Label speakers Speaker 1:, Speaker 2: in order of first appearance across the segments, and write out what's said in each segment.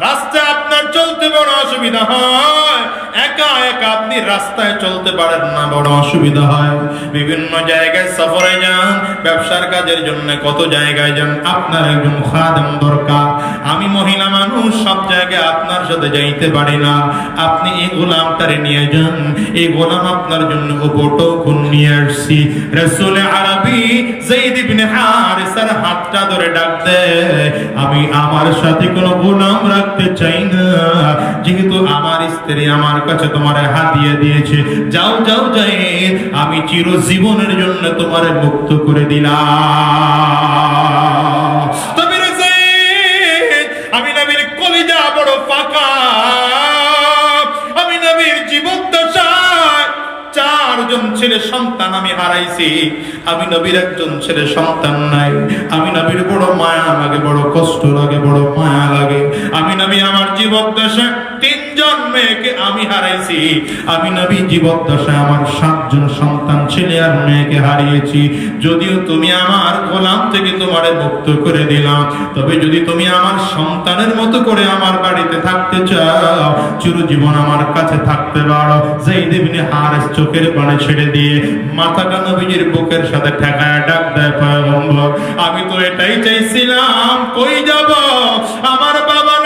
Speaker 1: রাস্তায় আপনার চলতে বড় অসুবিধা হয়। একা একা আপনি রাস্তায় চলতে পারেন না, বড় অসুবিধা হয়। বিভিন্ন জায়গায় সফরে যান, ব্যবসার কাজের জন্য কত জায়গায় যান, আপনার একজন খাদেম দরকার। আমি মহিলা মানুষ, সব জায়গায় আপনার সাথে যাইতে পারি না। আপনি এই গোলামটারে নিয়ে যান, এই গোলাম আপনার জন্য নিয়ে আসছি। আরবি জৈদ ইবনে হাতটা ধরে আমি আমার সাথে কোনো গোলাম রাখতে চাই না। যেহেতু আমার স্ত্রী আমার কাছে তোমার হাতিয়ে দিয়েছে, যাও যাও যাই আমি চিরজীবনের জন্য তোমার মুক্ত করে দিলাম। চারজন ছেলে সন্তান আমি হারাইছি। আমি নবীর একজন ছেলে সন্তান নাই। আমি নবীর বড় মায়া লাগে, বড় কষ্ট লাগে, বড় মায়া লাগে। আমি নবী, আমার জীবদ্দশায় তিনজন মেয়েকে আমি হারাইছি। আমি নবী জীবদ্দশায় আমার সাতজন সন্তান, ছেলে আর মেয়েকে হারিয়েছি। যদিও তুমি আমার গোলাম থেকে তোমারে মুক্ত করে দিলাম, তবে যদি তুমি আমার সন্তানের মতো করে আমার বাড়িতে থাকতে চাও, চিরজীবন আমার কাছে থাকতে পারো। যেই দেবিনে হারেস চোখের পানে ছেড়ে দিয়ে মাথাটা নবীজির বুকের সাথে ঠেকায় ডাক দেয় আমি তো এটাই চাইছিলাম। কই যাব? আমার বাবা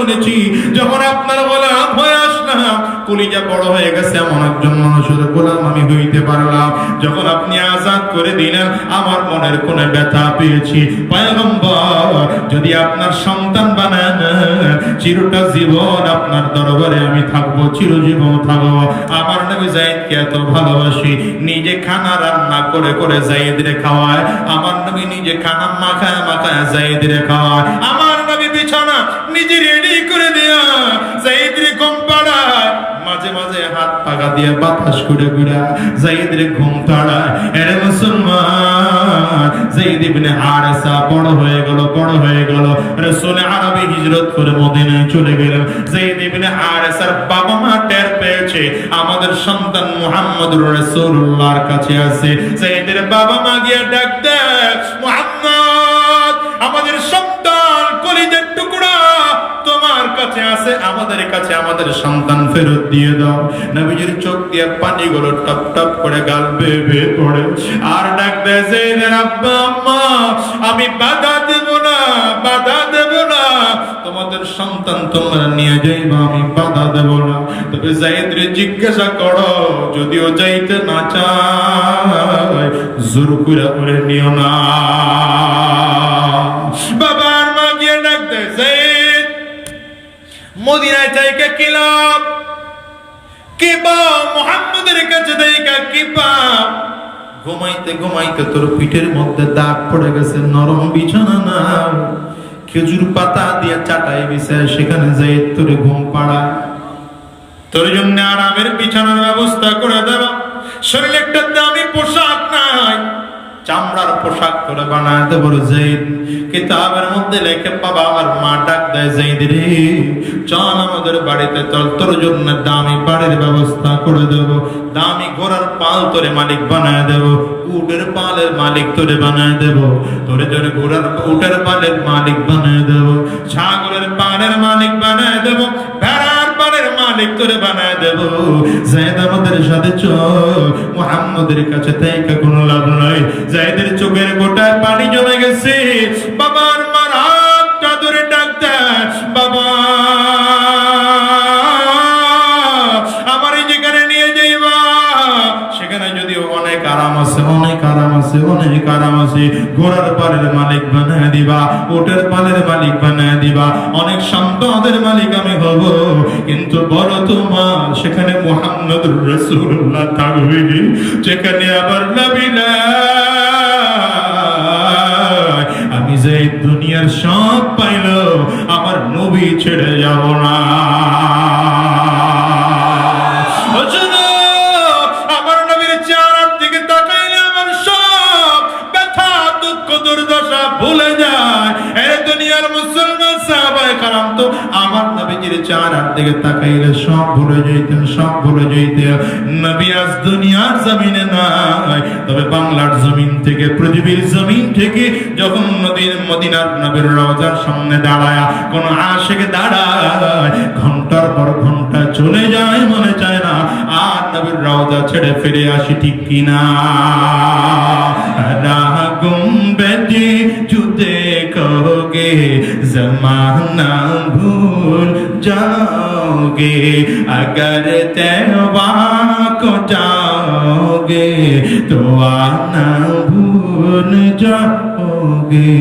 Speaker 1: শুনেছি, যখন আপনার গোলাম হয়ে আসলাম, কলিজা বড় হয়ে গেছে, এমন একজন মানুষের গোলাম আমি হইতে পারলাম। যখন আপনি আজাদ করে দিলেন, আমার মনের কোণে ব্যথা পেয়েছি। পয়গম্বর, যদি আপনার সন্তান বানান, চিরটা জীবন আপনার দরবারে আমি থাকব, চিরজীবন থাকব। আমার নবী জাইদকে এত ভালোবাসি, নিজে খানা রান্না করে করে জাইদরে খাওয়ায়। আমার নবী নিজে খানা মাখায় মাখায় জাইদরে খাওয়ায়। আমার নবী বিছানা নিজে রেডি পাকা দিয়ে বাতাস করে করে জাইদরে ঘুম পাড়ায় এরে মুসলমান, জাইদ ইবনে হারেসা বড় হয়ে গেল, বড় হয়ে গেল। রাসূল আরবি হিজরত করে মদিনায় চলে গেলেন। জাইদ ইবনে হারেসার বাবা মা টের পেয়েছে, আমাদের সন্তান মুহাম্মদুর রাসূলুল্লাহর কাছে আছে। জাইদের বাবা মা গিয়ে ডাক আছে, আমাদের কাছে আমাদের সন্তান ফেরত দিয়ে দাও। নবীজির চোখ দিয়ে পানিগুলো টপ টপ করে গাল বেয়ে বেয়ে পড়ে। আর ডাক জাইদের আব্বা, আম্মা, আমি বাধা দেব না, বাধা দেব না। তোমাদের সন্তান তোমরা নিয়ে যাইবা, আমি বাধা দেব না। তবে জাইদরে জিজ্ঞাসা করো, যদিও যাইতে না চায়, জোর করে নিও না। মদিনায় থেকে কিবা মোহাম্মদের কাছে ঘুমাইতে ঘুমাইতে তোর পিঠের মধ্যে দাগ পড়ে গেছে, নরম বিছানা না খেজুর পাতা দিয়ে চাটাই বিছায় সেখানে যাই তোর ঘুম পাড়া। তোর জন্য আরামের বিছানার ব্যবস্থা করে দেব। শরীরে একটা চামড়ার পোশাক করে বানায় দেব জৈদ কিতাবের মধ্যে লেখে, বাবা আর মা ডাক দেয় জৈদ রে। চল আমাদের বাড়িতে, চল, তোর জন্য দামি বাড়ির ব্যবস্থা করে দেব। দামি ঘোড়ার পাল তোরে মালিক বানায় দেব। উটের পালের মালিক তোরে বানায় দেব। তোরে জন্য ঘোড়ার, উটের পালের মালিক বানায় দেব। ছাগলের পালের মালিক বানায় দেব। মালিক তোরে বানায় দেব। জায়দ আমাদের সাথে চল। মুহাম্মদের কাছে তাইকা কোনো লাভ নাই। জায়দের চোখের গোটায় পানি জমে গেছে। বাবার আছে, অনেক আরাম আছে। ঘোড়ার পালের মালিক বানায় দিবা ওটের পালের মালিক বানায় দিবা। অনেক সম্পদের মালিক আমি হব, কিন্তু বড় তোমার, সেখানে মোহাম্মদ রসুল্লাহ থাকবে। যেখানে আবার নবী। জানাম তো আমার নবীজির চারার দিকে তাকাইলে সব ভুলে যাইতেন, সব ভুলে যাইতে নবী আজ দুনিয়ার জমিনে নাই, তবে বাংলার জমিন থেকে, পৃথিবীর জমিন থেকে যখন নদীর মদিনার নবীর রওজার সামনে দাঁড়ায় কোন আশেকে দাঁড়ায়, ঘণ্টার পর ঘণ্টা চলে যায়, মনে চায় না, আর নবীর রওজা ছেড়ে ফিরে আসি ঠিক কিনা। না গুম চু जमाना भूल जाओगे अगर तैवा को जाओगे तो आना भूल जाओगे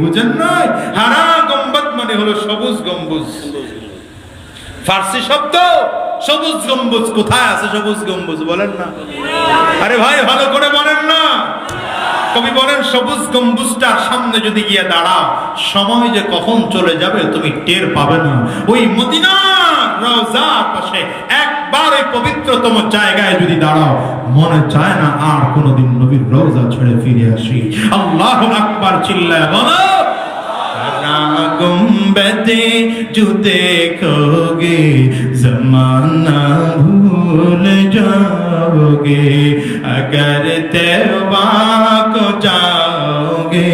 Speaker 1: বুঝেন নাই হারা গম্বদ মানে হলো সবুজ গম্বুজ ফার্সি শব্দ সবুজ গম্বুজ কোথায় আছে সবুজ গম্বুজ বলেন না আরে ভাই ভালো করে বলেন না কবি বলেন সবুজ গম্বুজটার সামনে যদি গিয়ে দাঁড়াও সময় যে কখন চলে যাবে তুমি টের পাবে না ওই মদিনার রওজার পাশে একবার ওই পবিত্রতম জায়গায় যদি দাঁড়াও মনে চায় না আর কোনোদিন নবীর রওজা ছেড়ে ফিরে আসি আল্লাহ আকবার চিল্লায় বলো गुम्बदे जो देखोगे जमाना भूल जाओगे अगर तैबा को जाओगे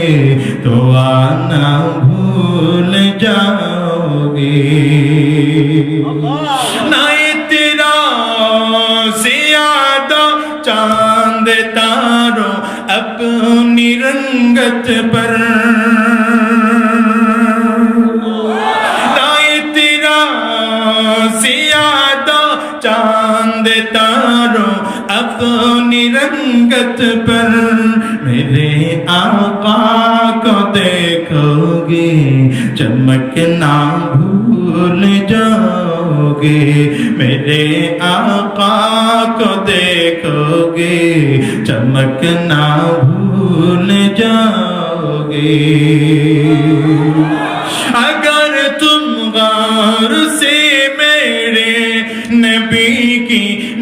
Speaker 1: तो आना भूल जाओगे नहीं तेरा ज्यादा चांद तारो अपनी रंगत पर चांद तारो अपनी रंगत पर मेरे आका को देखोगे चमकना भूल जाओगे मेरे आका को देखोगे चमकना भूल जाओगे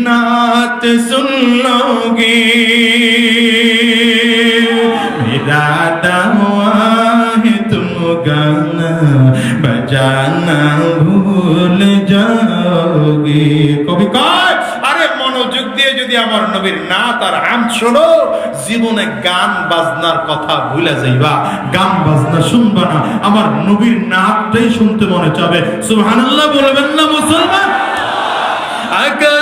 Speaker 1: नात सुन लोगे मेरा दावा है तुम गाना बजाना भूल जाओगे কবি কয় আরে মনোযোগ দিয়ে যদি আমার নবীর নাত আর আম শোনো জীবনে গান বাজনার কথা ভুলে যাইবা গান বাজনা শুনবা না আমার নবীর নাতটাই শুনতে মনে চাবে সুবহানাল্লাহ বলবেন না মুসলমান अगर तुम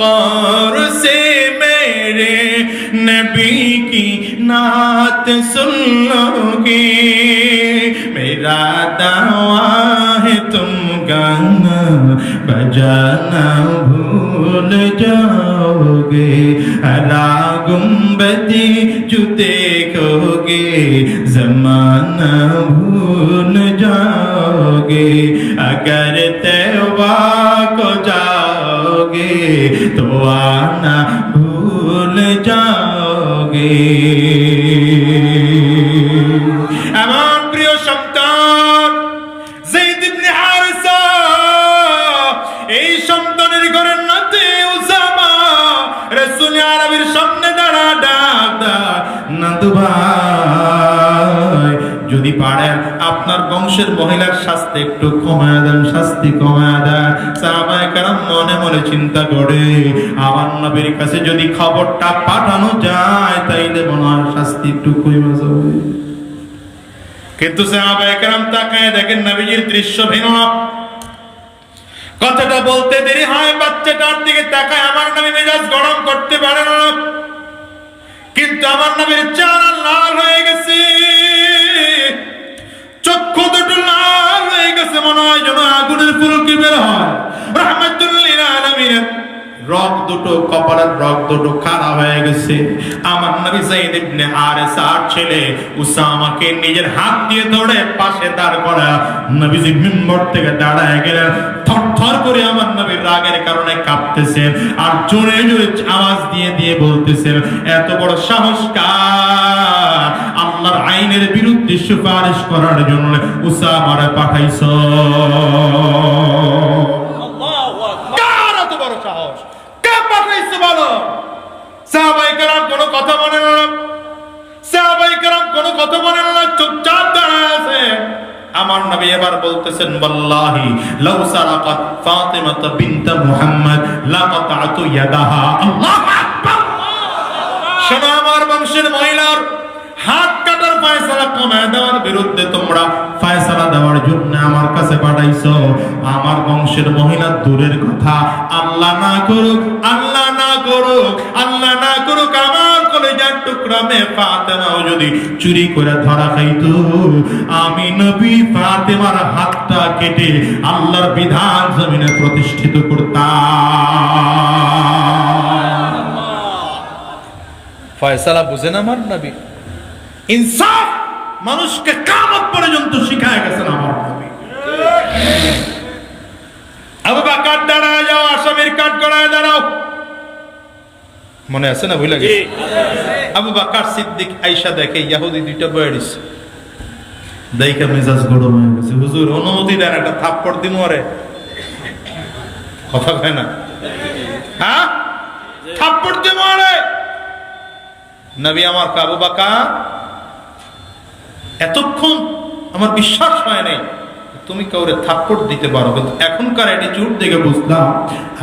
Speaker 1: गौर से मेरे नबी की नात सुन लोगे मेरा दावा है तुम गाना बजाना भूल जाओगे हरा गुम्बदी जो देखोगे जमाना भूल जाओगे अगर तैवा को जाओगे तो आना भूल जाओगे বংশের মহিলার শাস্তি একটু কমায় দেন, শাস্তি কমায় দেন। সাহাবায়ে কারাম মনে মনে চিন্তা করে, আমার নবীর কাছে যদি খবরটা পাঠানো যায়, তাইলে মনে হয় শাস্তি একটু কমে যাবে কিন্তু সাহাবায়ে কেরাম তাকায় দেখেন নবীজির দৃশ্য ভিন্ন। কথাটা বলতে দেরি হয়, বাচ্চাটার দিকে তাকায়, আমার নবী মেজাজ গরম করতে পারে না। কিন্তু আমার নবীর চেহারা লাল হয়ে গেছে। চক্ষু দুটো লাল হয়ে গেছে মনে হয় যেন আগুনের ফুলকি বের হয়। রহমতুল্লিল আলমিনের রক দুটো, কপালের রক দুটো খারাপ হয়ে গেছে। আমার নবী সাইদ ইবনে হারেসা আর ছেলে উসামাকে নিজের হাত দিয়ে ধরে পাশে দাঁড় করা নবীজি মিম্বর থেকে দাঁড়ায় গেলেন। থরথর করে আমার নবীর রাগের কারণে কাঁপতেছেন আর জোরে জোরে আওয়াজ দিয়ে দিয়ে বলতেছেন এত বড় সাহস কার? আল্লাহর আইনের বিরুদ্ধে সুপারিশ করার জন্য উসামারে পাঠাইছো কার এত বড় সাহস কে পাঠাইছে বলো সাহাবাই কারাম কোনো কথা মনে আমার নবী এবার বলতেছেন, ওয়াল্লাহি, লাউ সারাকাত বিনত মুহাম্মদ লাকাতাতু ইয়াদাহা। আল্লাহু আকবার! শোনো আমার বংশের মহিলার হাত কাটার ফয়সালা কমায় দেওয়ার বিরুদ্ধে তোমরা ফয়সালা দেওয়ার জন্য আমার কাছে পাঠাইছো। আমার বংশের মহিলা দূরের কথা, আল্লাহ না করুক, আল্লাহ না করুক, আল্লাহ টুকরা ফাতেমাও যদি চুরি করে ধরা আমি নবী ফাতেমার হাতটা কেটে আল্লাহর বিধান জমিনে প্রতিষ্ঠিত করতাম।
Speaker 2: ফয়সালা বুঝেন আমার নবী?
Speaker 1: ইনসাফ মানুষকে কামত পর্যন্ত শিখায় গেছেন আমার নবী। আবু বাকার দাঁড়ায় যাও, আসামির কাঠ করায় দাঁড়াও। মনে আছে না, ভুলে গেছে। আবু বাকার সিদ্দিক আইসা দেখে ইয়াহুদি দুইটা বয়ারিস দেখে মেজাজ গরম হয়ে গেছে। হুজুর, অনুমতি দেন, একটা থাপ্পড় দিন ওরে। কথা কয় না? হ্যাঁ? থাপ্পড় দিন ওরে। নবী আমার কাবু বাকা এতক্ষণ আমার বিশ্বাস হয় নাই, তুমি কাউরে থাপ্পড় দিতে পারো, কিন্তু এখনকার অ্যাটিটিউড দেখে বুঝলাম,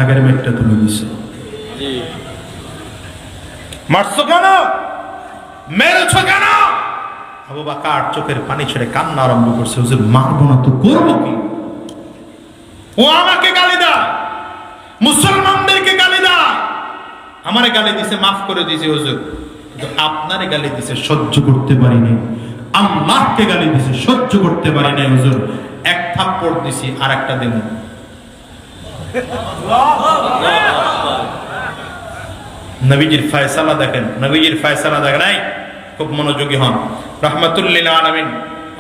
Speaker 1: আগের মেঘটা তুমি দিছো মারছো কেন? মেরেছো কেন? আবু বাকার চোখের পানি ছেড়ে কান্না আরম্ভ করছে, হুজুর, মারবো না তো করব কি? ও আমাকে গালি দেয়, মুসলমানদেরকে গালি দেয়। আমারে গালি দিছে, মাফ করে দিছে, হুজুর। আপনারে গালি দিছে, সহ্য করতে পারি নাই। আল্লাহকে গালি দিছে, সহ্য করতে পারি নাই, হুজুর। এক থাপ্পড় দিছি আর একটা দিন নবীজির ফয়সালা দেখেন। নবীজির ফয়সালা দেখেন এই খুব মনোযোগী হন। রহমতুল্লিল আলমিন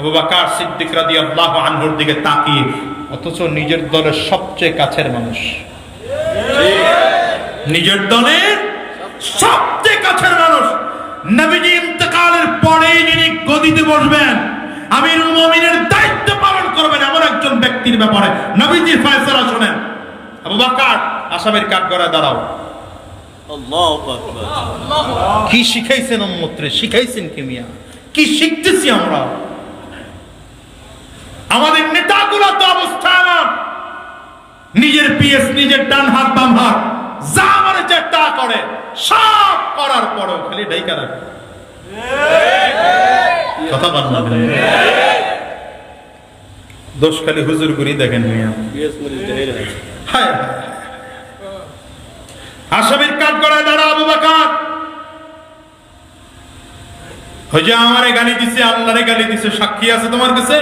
Speaker 1: আবু সিদ্দিক রাদিয়াল্লাহু আনহুর দিকে তাকিয়ে, অথচ নিজের দলের সবচেয়ে কাছের মানুষ। নিজের দলের সবচেয়ে কাছের মানুষ। নবীজি ইন্তেকালের পরেই যিনি গদিতে বসবেন, আমিরুল মুমিনের দায়িত্ব পালন করবেন এমন একজন ব্যক্তির ব্যাপারে নবীজির ফয়সালা শুনেন। আবু বাকার, আসামের কাঠ গড়ায় দাঁড়াও। কি শিখাইছেন উম্মতরে? শিখাইছেন কি মিয়া? কি শিখতেছি আমরা? আমাদের নেতাগুলো তো অবস্থা নিজের পিএস নিজের ডান হাত বাম হাত যা মানে যে তা করে। সব করার পরও খালি ডাইকা রাখে। কথা বল না দোষ খালি হুজুর গুরি দেখেন মিয়া। হায় হায়। আসামির কাঠ করায় দাঁড়া আবু বাকার। আমারে গালি দিছে আল্লাহরে গালি দিছে সাক্ষী আছে তোমার কাছে?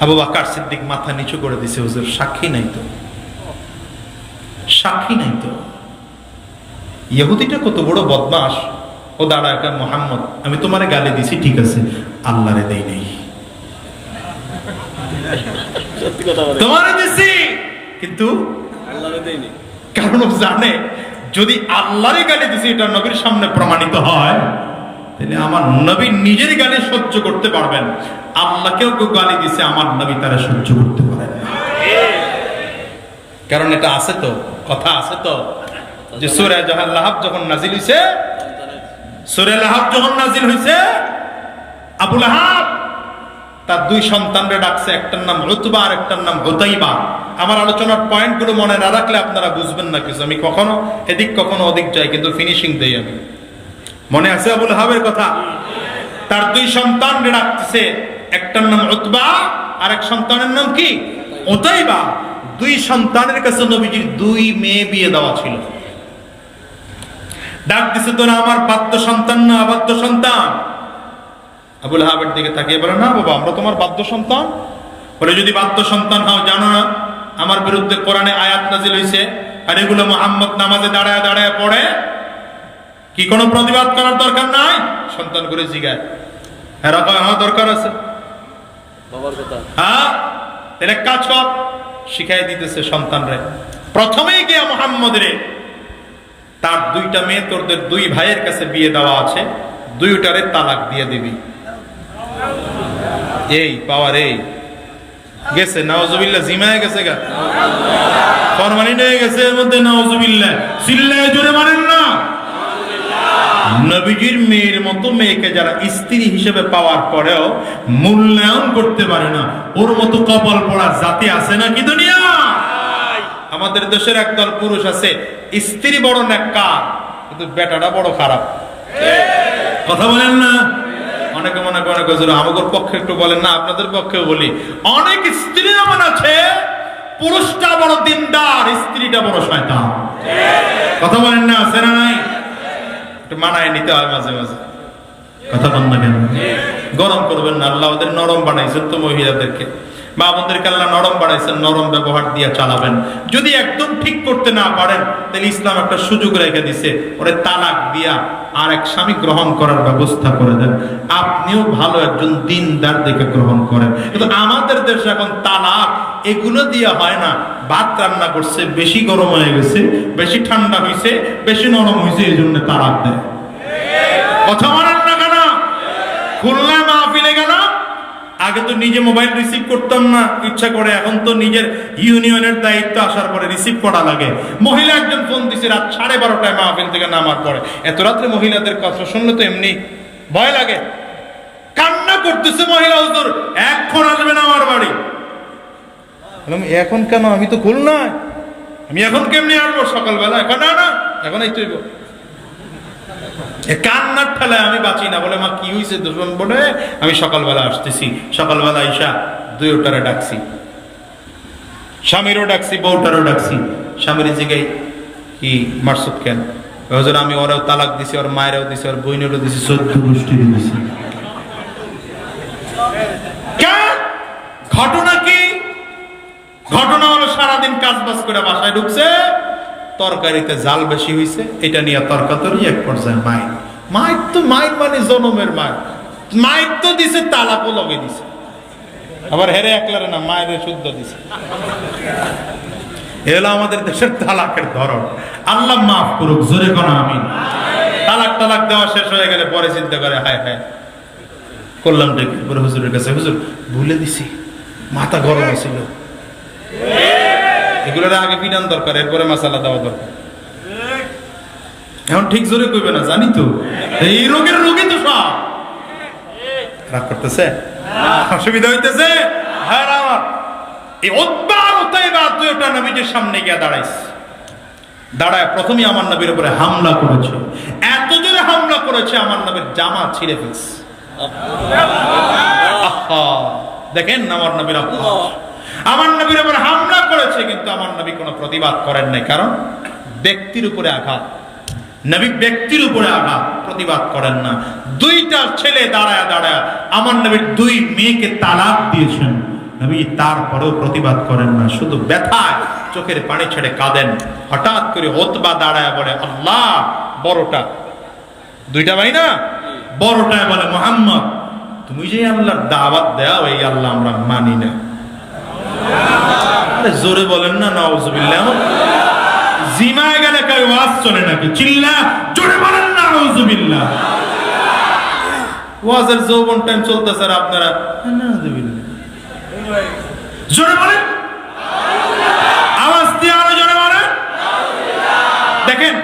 Speaker 1: আবু বাকার সিদ্দিক মাথা নিচু করে দিছে হুজুর সাক্ষী নাই তো। সাক্ষী নাই তো। ইহুদিটা কত বড় বদমাস ও দাঁড়া একা মোহাম্মদ আমি তোমারে গালি দিছি ঠিক আছে আল্লাহরে দেই নাই। তোমারে দিছি কিন্তু কারণ ও জানে, যদি আল্লাহরই গালি দিছি, এটা নবীর সামনে প্রমাণিত হয়, তাহলে আমার নবী নিজের গালি সহ্য করতে পারবেন। আল্লাহকেও কেউ গালি দিছে, আমার নবী তারা সহ্য করতে পারেন কারণ এটা আছে তো, কথা আছে তো, যে সুরে জাহান লাহাব যখন নাজিল হইছে, সুরে লাহাব যখন নাজিল হইছে আবুল লাহাব তার দুই সন্তানরে ডাকছে, একটার নাম রুতবা আর একটার নাম হুতাইবা। আমার আলোচনার পয়েন্টগুলো মনে না রাখলে আপনারা বুঝবেন না কিছু। আমি কখনো এদিক কখনো ওদিক যাই, কিন্তু ফিনিশিং দেই আমি। মনে আছে আবুল হাবের কথা? তার দুই সন্তানরে ডাকতেছে, একটার নাম উতবা আর এক সন্তানের নাম কি? ওতাইবা দুই সন্তানের কাছে নবীজির দুই মেয়ে বিয়ে দেওয়া ছিল। ডাক দিছে, তোরা আমার বাদ্য সন্তান না অবাধ্য সন্তান? আবুল হাবের দিকে তাকিয়ে বলে না বাবা আমরা তোমার বাদ্য সন্তান। বলে যদি বাদ্য সন্তান হও জানো না আমার বিরুদ্ধে কোরআনে আয়াত নাজিল হইছে আর এগুলো মোহাম্মদ নামাজে দাঁড়ায় দাঁড়ায় পড়ে কি কোনো প্রতিবাদ করার দরকার নাই? সন্তান করে জিগায় এরা কয় হ্যাঁ দরকার আছে।
Speaker 3: বাবার কথা।
Speaker 1: হ্যাঁ তাহলে কাজ কর শিখাই দিতেছে সন্তানরে। প্রথমেই গিয়া মোহাম্মদ রে তার দুইটা মেয়ে তোরদের দুই ভাইয়ের কাছে বিয়ে দেওয়া আছে দুইটারে তালাক দিয়ে দিবি। এই পাওয়ার এই। গেছে নওয়াজুবিল্লাহ জিমায় গেছে গা। ফরমানি নিয়ে গেছে এর মধ্যে নওয়াজুবিল্লাহ চিল্লায় জোরে মানেন না। নবীজির মেয়ের মতো মেয়েকে যারা স্ত্রী হিসেবে পাওয়ার পরেও মূল্যায়ন করতে পারে না ওর মতো কপাল পড়ার জাতি আছে না কি দুনিয়া? আমাদের দেশের একদল পুরুষ আছে স্ত্রী বড় নেককার কিন্তু বেটাটা বড় খারাপ। কথা বলেন না। অনেকে মনে করে গজর আমাদের পক্ষে একটু বলেন না, আপনাদের পক্ষেও বলি। অনেক স্ত্রী এমন আছে, পুরুষটা বড় দিনদার, স্ত্রীটা বড় শয়তান। কথা বলেন না, আছে না নাই? একটু মানায় নিতে হয় মাঝে মাঝে। কথা বল না কেন? গরম করবেন না, আল্লাহ ওদের নরম বানাইছেন তো মহিলাদেরকে। আল্লাহ নরম বানাইছেন, নরম ব্যবহার দিয়ে চালাবেন। যদি একদম ঠিক করতে না পারেন, তাহলে ইসলাম একটা সুযোগ রেখে দিছে। ওরে তালাক দিয়া আর এক স্বামী গ্রহণ করার ব্যবস্থা করে দেন। আপনিও ভালো একজন দিনদার দেখে গ্রহণ করেন। কিন্তু আমাদের দেশে এখন তালাক, এগুলো দিয়ে হয় না। ভাত রান্না করছে, বেশি গরম হয়ে গেছে, বেশি ঠান্ডা হয়েছে বেশি নরম হয়েছে এই জন্য তালাক দেয়। কথা মানেন না কেন? গেল আগে তো নিজে মোবাইল রিসিভ করতাম না, ইচ্ছা করে। এখন তো নিজের ইউনিয়নের দায়িত্ব আসার পরে রিসিভ করা লাগে। মহিলা একজন ফোন দিছে রাত সাড়ে বারোটায় মাহফিল থেকে নামার পরে। এত রাত্রে মহিলাদের কথা শুনলে তো এমনি ভয় লাগে। কান্না করতেছে মহিলা হুজুর, এখন আসবে না আমার বাড়ি। এখন কেন? আমি তো খুলনায়। আমি এখন কেমনি আসব সকালবেলা এখন না না, এখন এই এ কান্নার ঠেলায় আমি বাঁচি না। বলে, মা, কি হয়েছে দুজন বলে আমি সকালবেলা আসতেছি। সকালবেলা ঈশা দুই ওটারে ডাকছি। স্বামীরও ডাকছি, বউটারও ডাকছি। স্বামীর জিগাই কি মারসুদ কেন? হজর, আমি ওরাও তালাক দিছি, ওর মায়েরও দিছি, ওর বইনেরও দিছি, চোদ্দ গোষ্ঠী কেন? ঘটনা কি? ঘটনা হলো সারাদিন কাজ বাজ করে বাসায় ঢুকছে। তরকারিতে জাল বেশি হয়েছে এটা নিয়ে তরকাতরি এক পর্যায়ে মায়ের মায়ের তো মায়ের মানে জনমের মায়ের মায়ের তো দিছে, তালাকও লগে দিছে। আবার হেরে একলারে না, মায়ের শুদ্ধ দিছে। এ হলো আমাদের দেশের তালাকের ধরন। আল্লাহ মাফ করুক, জোরে কোন আমি তালাক তালাক দেওয়া শেষ হয়ে গেলে পরে চিন্তা করে, হায় হায়। করলাম ডেকে হুজুরের কাছে, হুজুর, ভুলে দিছি। মাথা গরম ছিল এগুলোর আগে পিটান দরকার? এরপরে মশালা দেওয়া দরকার। এখন ঠিক জোরে কইবে না, জানি তো। এই রোগের রোগী তো সব। রাগ করতেছে? অসুবিধা হইতেছে? হ্যাঁ সামনে দাঁড়ায় প্রথমে আমার নবীর হামলা করেছে। এত জোরে হামলা করেছে, আমার জামা ছিঁড়ে দেখেন আমার নবীর। আমার নবীর উপরে হামলা করেছে, কিন্তু আমার নবী কোনো প্রতিবাদ করেন নাই। কারণ ব্যক্তির উপরে আঘাত, নবী ব্যক্তির উপরে আঘাত, প্রতিবাদ করেন না। দুইটা ছেলে দাঁড়ায় দাঁড়ায় আমার নবীর দুই মেয়েকে তালাক দিয়েছেন। নবী তারপরেও প্রতিবাদ করেন না, শুধু ব্যথায় চোখের পানি ছেড়ে কাঁদেন। হঠাৎ করে ওতবা দাঁড়ায় বলে, আল্লাহ, বড়টা। দুইটা ভাই না? বড়টায় বলে, মোহাম্মদ, তুমি যে আল্লাহর দাওয়াত দাও, এই আল্লাহ আমরা মানি না। জোরে বলেন না, নাউজুবিল্লাহ। গেলে ওয়াজ চলে নাকি? চিল্লা, জোরে বলেন না, নাউজুবিল্লাহ। ওয়াজের যৌবন টাইম আপনারা জোরে বলেন। আওয়াজ দিয়ে আরও জোরে বলেন। দেখেন,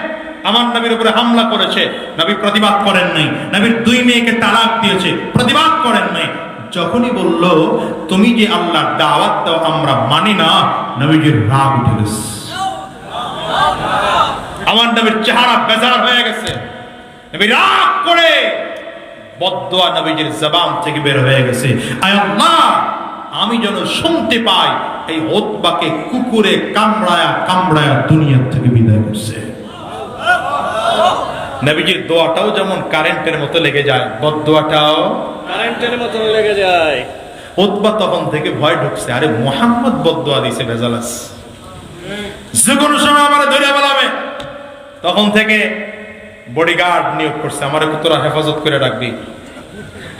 Speaker 1: আমার নবীর উপরে হামলা করেছে, নবী প্রতিবাদ করেন নাই, নবীর দুই মেয়েকে তালাক দিয়েছে, প্রতিবাদ করেন নাই। যখনই বলল, তুমি যে আল্লাহর দাওয়াত দাও, আমরা মানি না। নবীজির রাগ উঠে গেছে আমার নবীর চেহারা বেজার হয়ে গেছে। নবী রাগ করে বদদোয়া নবীজির জবান থেকে বের হয়ে গেছে। আয় আল্লাহ, আমি যেন শুনতে পাই, এই ওতবাকে কুকুরে কামড়ায়া কামড়ায়া দুনিয়ার থেকে বিদায় করছে। নবীজির দোয়াটাও যেমন কারেন্টের মতো লেগে যায়, বদদোয়াটাও
Speaker 3: কারেন্টের মতন লেগে যায়।
Speaker 1: ওতবা তখন থেকে ভয় ঢুকছে। আরে মোহাম্মদ বদদোয়া দিছে ভেজালাস যে কোনো সময় আমার ধরে বেলাবে তখন থেকে বডিগার্ড নিয়োগ করছে। আমার তোরা হেফাজত করে রাখবি?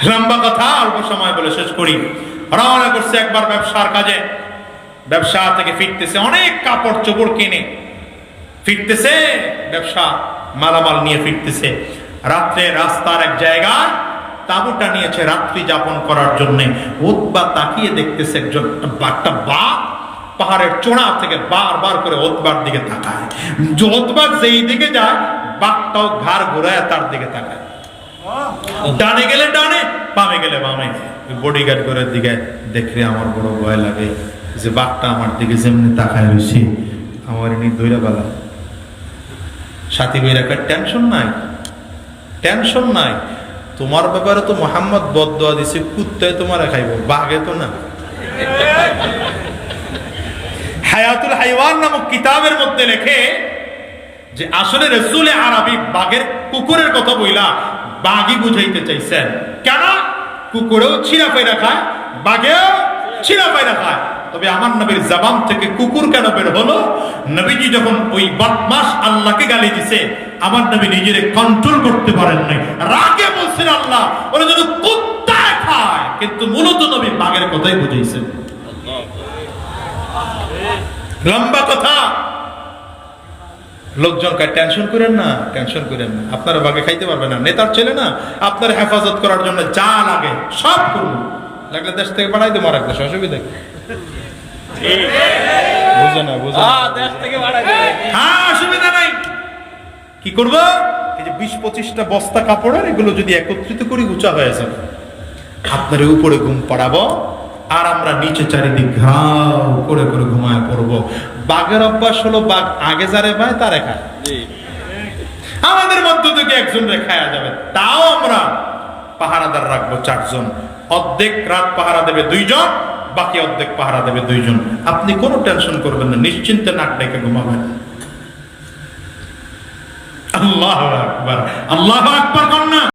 Speaker 1: লম্বা কথা, অল্প সময় বলে শেষ করি। রওনা করছে একবার ব্যবসার কাজে। ব্যবসা থেকে ফিরতেছে, অনেক কাপড় চোপড় কিনে। ফিরতেছে, ব্যবসা মালামাল নিয়ে ফিরতেছে। রাত্রে রাস্তার এক জায়গায় তাঁবুটা নিয়েছে রাত্রি যাপন করার জন্য। উৎবা তাকিয়ে দেখতেছে একজন একটা বাঘ পাহাড়ের চূড়া থেকে বারবার করে ওতবার দিকে তাকায়। ওতবার যেই দিকে যায়, বাঘটাও ঘাড় ঘুরায় তার দিকে তাকায়। ডানে গেলে ডানে, বামে গেলে বামে। বডিগার্ড করে দিকে দেখলে আমার বড় ভয় লাগে যে বাঘটা আমার দিকে যেমনি তাকায় রয়েছে, আমার এমনি দৈরা বেলা সাথী রাখার টেনশন নাই টেনশন নাই। তোমার ব্যাপারে তো মোহাম্মদ বদয়া দিছে, কুত্তায় তোমার খাইব, বাঘে তো না। হায়াতুল হাইওয়ান নামক কিতাবের মধ্যে লেখে যে আসলে রসুলে আরবি বাঘের কুকুরের কথা বইলা বাঘই বুঝাইতে চাইছেন। কেন? কুকুরেও ছিঁড়া পাইরা খায়, বাঘেও ছিঁড়া পাইরা খায়। তবে আমার নবীর জবান থেকে কুকুর কেন বের হলো? নবীজি যখন ওই বদমাস আল্লাহকে গালি দিছে, আমার নবী নিজের কন্ট্রোল করতে পারেন নাই। রাগে বলছেন আল্লাহ ওরা যদি কুত্তায় খায়। কিন্তু মূলত নবী বাঘের কথাই বুঝাইছেন লম্বা কথা। লোকজন কয় টেনশন করেন না টেনশন করেন না। আপনারা বাগে খাইতে পারবেন না। নেতার ছেলে না, আপনার হেফাজত করার জন্য যা লাগে সব করুন। লাগলে দেশ থেকে বাড়াই দেবো আর এক দেশ অসুবিধা? বুঝে না বুঝে
Speaker 3: দেশ থেকে
Speaker 1: হ্যাঁ অসুবিধা নাই। কি করব? এই যে বিশ পঁচিশটা বস্তা কাপড়ের এগুলো যদি একত্রিত করি উঁচা হয়ে যাবে। আপনার উপরে ঘুম পাড়াবো আর আমরা নিচে চারিদিক ঘাও করে করে ঘুমায় পড়ব। বাঘের অভ্যাস হলো বাঘ আগে যারে পায় তারে খায়। আমাদের মধ্য থেকে একজন রেখায়া যাবে। তাও আমরা পাহারাদার রাখব চারজন। অর্ধেক রাত পাহারা দেবে দুইজন। বাকি অর্ধেক পাহারা দেবে দুইজন। আপনি কোনো টেনশন করবেন না, নিশ্চিন্তে নাক ডেকে ঘুমাবেন। আল্লাহ আকবার। আল্লাহ আকবার কন্যা।